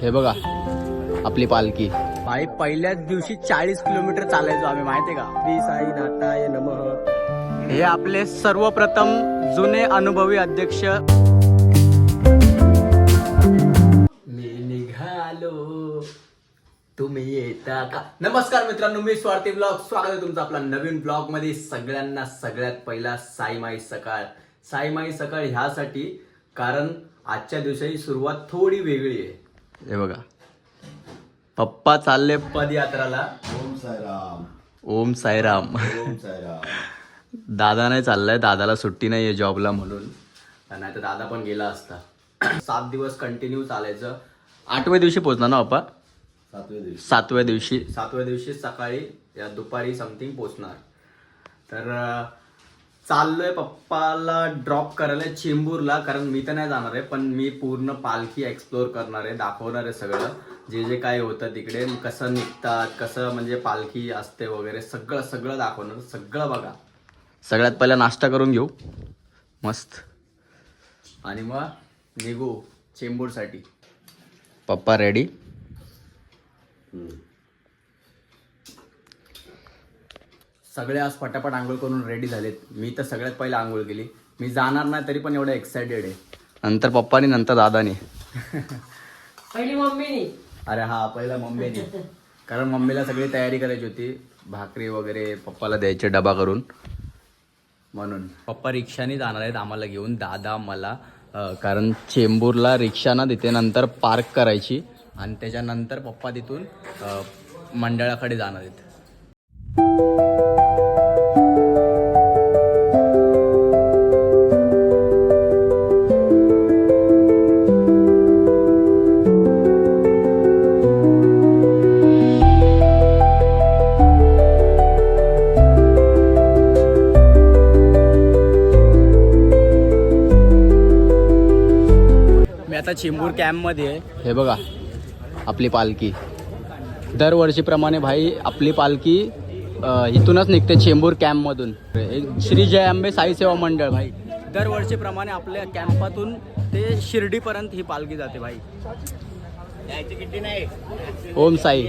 हे बघा आपली पालखी. भाई पहिल्याच दिवशी चाळीस किलोमीटर चालायचो आम्ही माहितीये का? श्री साई नाताय नमः. हे आपले सर्वप्रथम जुने अनुभवी अध्यक्ष. मी निघालो. तुम्ही येता का? नमस्कार मित्रांनो मी स्वार्थी ब्लॉग. स्वागत आहे तुमचं आपला नवीन ब्लॉगमध्ये सगळ्यांना सगळ्यात पहिला साईमाई सकाळ. साईमाई सकाळ ह्यासाठी कारण आजच्या दिवसाची सुरुवात थोडी वेगळी आहे. हे बघा. पप्पा चालले पदयात्राला. ओम साईराम. ओम साईराम. ओम दादा नाही चाललाय दादाला सुट्टी नाही आहे जॉबला म्हणून. नाही तर दादा पण गेला असता. सात दिवस कंटिन्यू चालायचं. आठव्या दिवशी पोहोचणार ना पप्पा? सातव्या दिवशी. सातव्या दिवशी. सातव्या दिवशी सकाळी या दुपारी समथिंग पोचणार तर चाललोय पप्पाला ड्रॉप करायला चेंबूरला कारण मी तर नाही जाणार आहे पण मी पूर्ण पालखी एक्सप्लोर करणार आहे दाखवणार आहे सगळं. जे जे काय होतं तिकडे कसं निघतात कसं म्हणजे पालखी असते वगैरे सगळं सगळं दाखवणार सगळं बघा. सगळ्यात पहिला नाश्ता करून घेऊ. मस्त. आणि मग निघू चेंबूरसाठी. पप्पा रेडी सगळे आज पटापट आंघोळ करून रेडी झालेत. मी तर सगळ्यात पहिला आंघोळ केली. मी जाणार नाही तरी पण एवढं एक्सायटेड आहे. नंतर पप्पानी नंतर दादानी. पहिली मम्मीनी. अरे हा पहिला मम्मीने. कारण मम्मीला सगळी तयारी करायची होती. भाकरी वगैरे पप्पाला द्यायचे डबा करून. म्हणून. पप्पा रिक्षाने जाणार आहेत आम्हाला घेऊन. दादा मला कारण चेंबूरला रिक्षा ना तिथे नंतर पार्क करायची. आणि त्याच्यानंतर पप्पा तिथून मंडळाकडे जाणार आहेत. आता चेंबूर कॅम्पमध्ये आहे. हे बघा आपली पालखी. दरवर्षीप्रमाणे भाई आपली पालखी अ, इथूनच निघते चेंबूर कॅम्पमधून. एक श्री जय आंबे साई सेवा मंडळ भाई. दरवर्षीप्रमाणे आपल्या कॅम्पातून ते शिर्डीपर्यंत ही पालखी जाते भाई. ओम साई.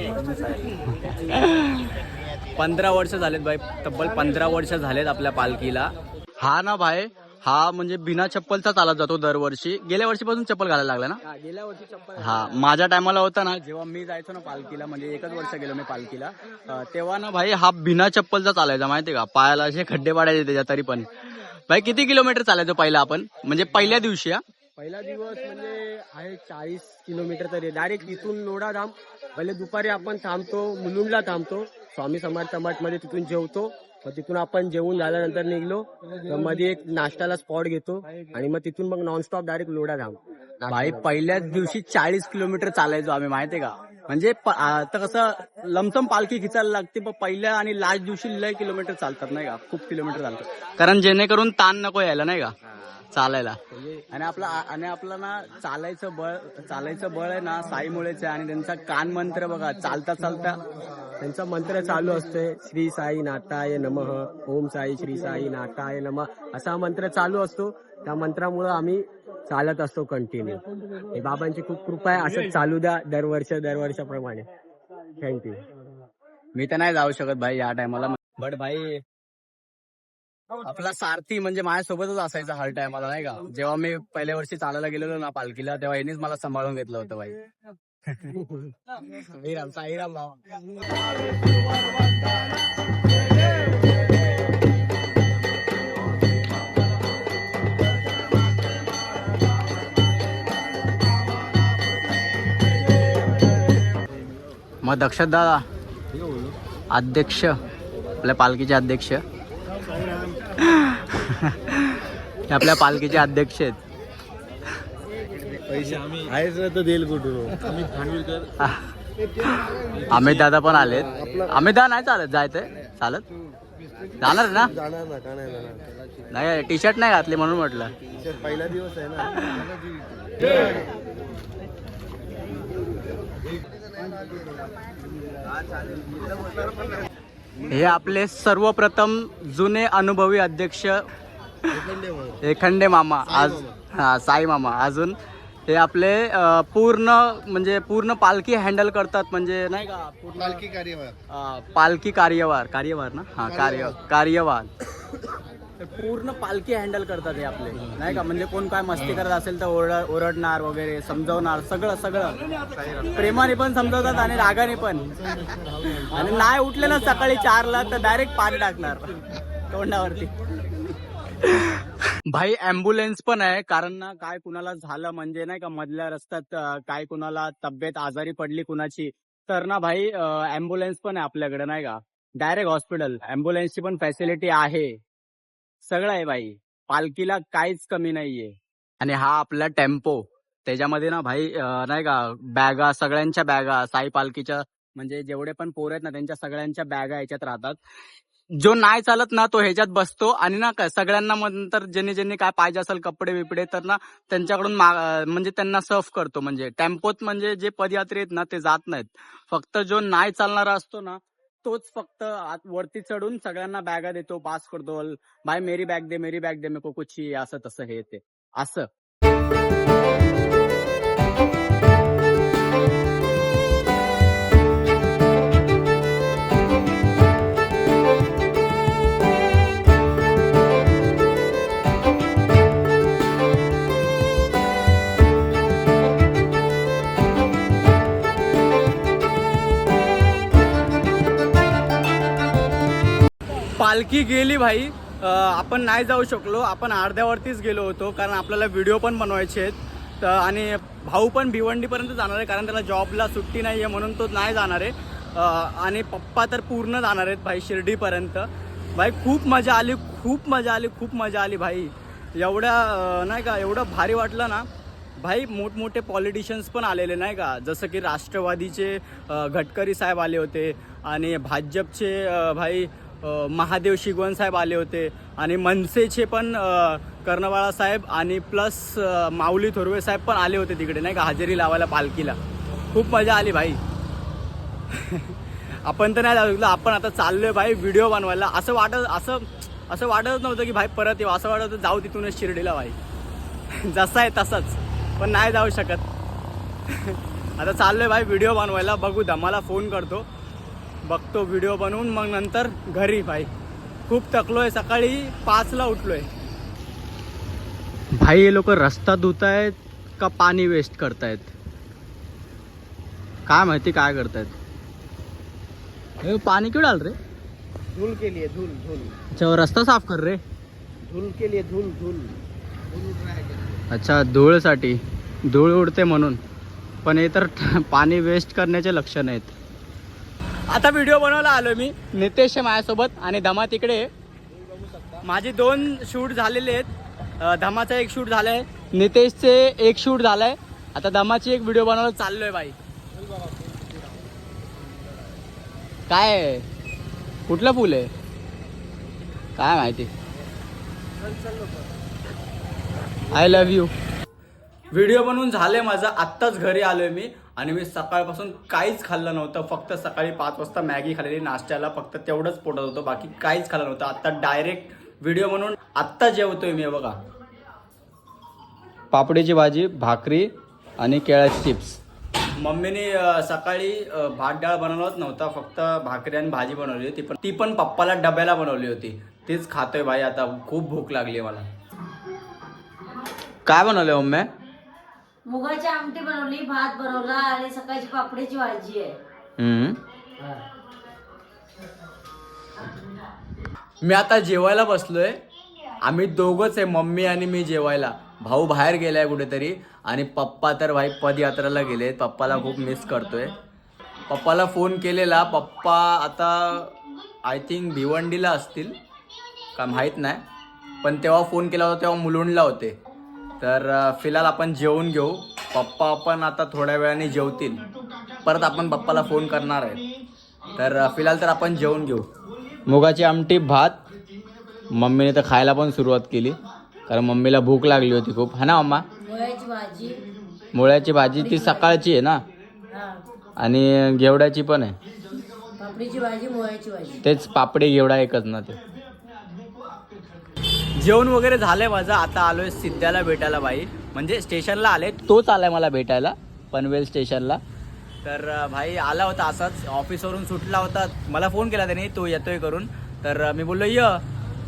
पंधरा वर्ष झालेत भाई. तब्बल पंधरा वर्ष झालेत आपल्या पालखीला. हा ना भाई. हा म्हणजे बिना चप्पलचा चालत जातो दरवर्षी. गेल्या वर्षीपासून चप्पल घालायला लागला ना? गेल्या वर्षी चप्पल हा माझ्या टायमाला होता ना जेव्हा मी जायचो ना पालखीला म्हणजे एकच वर्ष गेलो मी पालखीला अं, तेव्हा ना भाई हा बिना चप्पलचा चालायचा माहितीये का? पायाला असे खड्डे पाडायचे त्याच्या तरी पण. भाई किती किलोमीटर चालायचो पहिला आपण? म्हणजे पहिल्या दिवशी हा? पहिला दिवस म्हणजे आहे चाळीस किलोमीटर तरी. डायरेक्ट तिथून लोढाधाम पहिले दुपारी आपण थांबतो मुलुंडला थांबतो स्वामी समर्थ मठमध्ये तिथून जेवतो. मग तिथून आपण जेवून झाल्यानंतर निघलो. तर मध्ये एक नाश्त्याला स्पॉट घेतो. आणि मग तिथून मग नॉनस्टॉप डायरेक्ट लोढाधाम भाई पहिल्याच दिवशी चाळीस किलोमीटर चालायचो आम्ही माहितीये का? म्हणजे आता कसं लमसम पालखी खिचायला लागते पण पहिल्या आणि लास्ट दिवशी लय किलोमीटर चालतात नाही का? खूप किलोमीटर चालतात. कारण जेणेकरून ताण नको यायला नाही का? चालायला. आणि आपला आणि आपलं ना चालायचं बळ चालायचं बळ आहे ना साईमुळेच आहे. आणि त्यांचा कान मंत्र बघा चालता चालता. त्यांचा मंत्र चालू असतोय श्री साई नाथाय नमः ओम साई श्री साई नाथाय नमः असा मंत्र चालू असतो. त्या मंत्रामुळं आम्ही चालत असतो कंटिन्यू हे बाबांची खूप कृपा आहे असं चालू द्या दरवर्ष दरवर्षाप्रमाणे. थँक्यू मी तर नाही जाऊ शकत भाई या टायमाला बट भाई आपला सारथी म्हणजे माझ्यासोबतच असायचा हर टायमाला नाही का? जेव्हा मी पहिल्या वर्षी चालायला गेलेलो ना पालखीला तेव्हा यांनीच मला सांभाळून घेतलं होतं भाई विराम साईराम भावा. मग दक्षत दादा अध्यक्ष आपल्या पालखीचे अध्यक्ष. हे आपल्या पालखीचे अध्यक्ष आहेत. आहेच ना तर देईल कुठून? अमित दादा पण आलेत. अमित दादा नाही चालत जायचंय? चालत? जाणार ना? नाही टी शर्ट नाही घातली म्हणून म्हटलं. पहिला दिवस आहे ना. हे आपले सर्वप्रथम जुने अनुभवी अध्यक्ष एखंडे मामा. आज हा साई मामा. अजून हे आपले पूर्ण म्हणजे पूर्ण पालखी हँडल करतात म्हणजे नाही का पूर्ण पालखी कार्यवाह पालखी कार्यवार. कार्यवार ना? हा कार्य कार्यवार. तर पूर्ण पालखी हँडल करतात हे आपले. नाही का? म्हणजे कोण काय मस्ती करत असेल तर ओरड ओरडणार वगैरे समजवणार सगळं सगळं. प्रेमाने पण समजवतात आणि रागाने पण. आणि नाही उठले ना सकाळी चारला तर डायरेक्ट पाणी टाकणार. तोंडावरती. भाई ॲम्ब्युलन्स पण आहे. कारण ना काय कुणाला झालं म्हणजे नाही का मधल्या रस्त्यात काय कुणाला तब्येत आजारी पडली कुणाची तर ना भाई ॲम्ब्युलन्स पण आहे आपल्याकडे नाही का? डायरेक्ट हॉस्पिटल ॲम्ब्युलन्सची पण फॅसिलिटी आहे. सगळं आहे भाई पालखीला काहीच कमी नाहीये. आणि हा आपला टेम्पो. त्याच्यामध्ये ना भाई नाही का बॅगा सगळ्यांच्या बॅगा साई पालखीच्या म्हणजे जेवढे पण पोर आहेत ना त्यांच्या सगळ्यांच्या बॅगा याच्यात राहतात. जो नाही चालत ना तो ह्याच्यात बसतो. आणि ना काय सगळ्यांना मग नंतर ज्यांनी ज्यांनी काय पाहिजे असेल कपडे बिपडे तर ना त्यांच्याकडून म्हणजे त्यांना सर्व करतो. म्हणजे टेम्पोत म्हणजे जे पदयात्री आहेत ना ते जात नाहीत. फक्त जो नाही चालणारा असतो ना तोच फक्त आत- वरती चढून सगळ्यांना बॅगा देतो पास करतो भाई मेरी बॅग दे मेरी बॅग दे मेको कुछ असं तसं हे ते. असं. पालखी गेली भाई. आपण नाही जाऊ शकलो. आपण अर्ध्यावरतीच गेलो होतो कारण आपल्याला व्हिडिओ पण बनवायचे आहेत. तर आणि भाऊ पण भिवंडीपर्यंत जाणार आहे कारण त्याला जॉबला सुट्टी नाही आहे म्हणून तो नाही जाणार आहे. आणि पप्पा तर पूर्ण जाणार आहेत भाई शिर्डीपर्यंत. भाई खूप मजा आली खूप मजा आली खूप मजा आली भाई. एवढ्या नाही का एवढं भारी वाटलं ना. भाई मोठमोठे पॉलिटिशियन्स पण आलेले नाही का. जसं की राष्ट्रवादीचे अ, गडकरी साहेब आले होते. आणि भाजपचे भाई महादेव शिगवण साहेब आले होते आणि मनसेचे पण कर्णवाळा साहेब आणि प्लस माऊली थोरवे साहेब पण आले होते तिकडे नाही का? हजेरी लावायला पालखीला. खूप मजा आली भाई. आपण तर नाही जाऊ शकलो आपण आता चाललोय भाई व्हिडिओ बनवायला. असं वाटत असं असं वाटत नव्हतं की भाई परत येऊ असं वाटत होतं जाऊ तिथूनच शिर्डीला भाई. जसा आहे तसाच. पण नाही जाऊ शकत. आता चाललोय भाई व्हिडिओ बनवायला बघू धमाला फोन करतो. बघतो व्हिडिओ बनवून मग नंतर घरी भाई. खूप थकलोय सकाळी पाचला उठलोय. भाई हे लोक रस्ता धुतायत का पाणी वेस्ट करतायत? काय माहिती काय करतायत? हे पाणी क्यों डाल रे? धूल के लिए धूल धूल. अच्छा रास्ता साफ कर रे. धूल के लिए धूल धूल. अच्छा धूळसाठी. धूळ उडते म्हणून. पण हे तर पाणी वेस्ट करण्याचे लक्षण आहेत. आता व्हिडिओ बनवायला आलो मी. नितेश आहे माझ्यासोबत आणि धमा तिकडे आहे. माझे दोन शूट झालेले आहेत. धमाचा एक शूट झालाय. नितेशचे एक शूट झालाय. आता धमाची एक व्हिडिओ बनवायला चाललोय बाई. काय आहे? कुठला पूल आहे? काय माहिती? आय लव्ह यू व्हिडिओ बनवून झाले माझं. आत्ताच घरी आलोय मी. आणि मी सकाळपासून काहीच खाल्लं नव्हतं. फक्त सकाळी पाच वाजता मॅगी खाल्लेली नाश्त्याला फक्त तेवढंच पोटात होतं. बाकी काहीच खाल्लं नव्हतं. आता डायरेक्ट व्हिडिओ बनवून आत्ता जेवतोय मी बघा. पापडीची भाजी भाकरी आणि केळ्याची चिप्स. मम्मीने सकाळी भात डाळ बनवलाच नव्हता. फक्त भाकरी आणि भाजी बनवली होती. पण ती पण पप्पाला डब्याला बनवली होती. तीच खातोय भाई आता. खूप भूक लागली मला. काय बनवलंय मम्मी? मुगाची आमटी बनवली भात बनवला आणि सकाळची पापडीची भाजी आहे. हम्म. मी आता जेवायला बसलोय. आम्ही दोघच आहे मम्मी आणि मी जेवायला. भाऊ बाहेर गेलाय कुठेतरी आणि पप्पा तर भाई पदयात्रेला गेले पप्पाला खूप मिस करतोय. पप्पाला फोन केलेला. पप्पा आता आय थिंक भिवंडीला असतील. का माहीत नाही. पण तेव्हा फोन केला होता तेव्हा मुलुंडला होते. तर फिलहाल आपण जेवून घेऊ. पप्पा पण आता थोड्या वेळाने जेवतील. परत आपण पप्पाला फोन करणार आहे तर फिलहाल तर आपण जेवून घेऊ. मुगाची आमटी भात. मम्मीने तर खायला पण सुरुवात केली. कारण मम्मीला भूक लागली होती खूप. हा ना मम्मा मुळ्याची भाजी. मुळ्याची भाजी ती सकाळची आहे ना? आणि घेवड्याची पण आहे. पापडीची भाजी मुळ्याची भाजी. तेच पापडी घेवडा एकच ना ते. जेवण वगैरे झालंय माझं. आता आलोय सिद्ध्याला भेटायला बाई. म्हणजे स्टेशनला आले. तोच आलाय मला भेटायला पनवेल स्टेशनला. तर भाई आला होता असाच. ऑफिसवरून सुटला होता. मला फोन केला त्याने तो येतोय करून. तर मी बोललो य.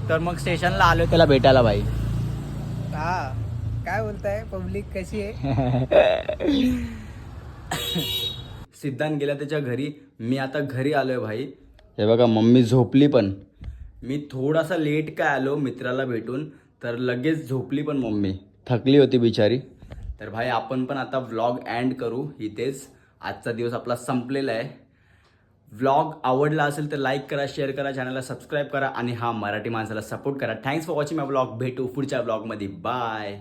तर मग स्टेशनला आलो त्याला भेटायला भाई हा. काय बोलताय? पब्लिक कशी आहे? सिद्धांत गेला त्याच्या घरी. मी आता घरी आलोय भाई. हे बघा मम्मी झोपली पण. मी थोडासा लेट काय आलो मित्राला भेटून तर लगेच झोपली पण मम्मी. थकली होती बिचारी. तर भाई आपण पण आता व्लॉग एंड करू इथेच. आजचा दिवस आपला संपलेला आहे. व्लॉग आवडला असेल तर लाईक करा शेअर करा चॅनलला सबस्क्राईब करा आणि हा मराठी माणसाला सपोर्ट करा. Thanks for watching my vlog भेटू पुढच्या व्लॉगमध्ये बाय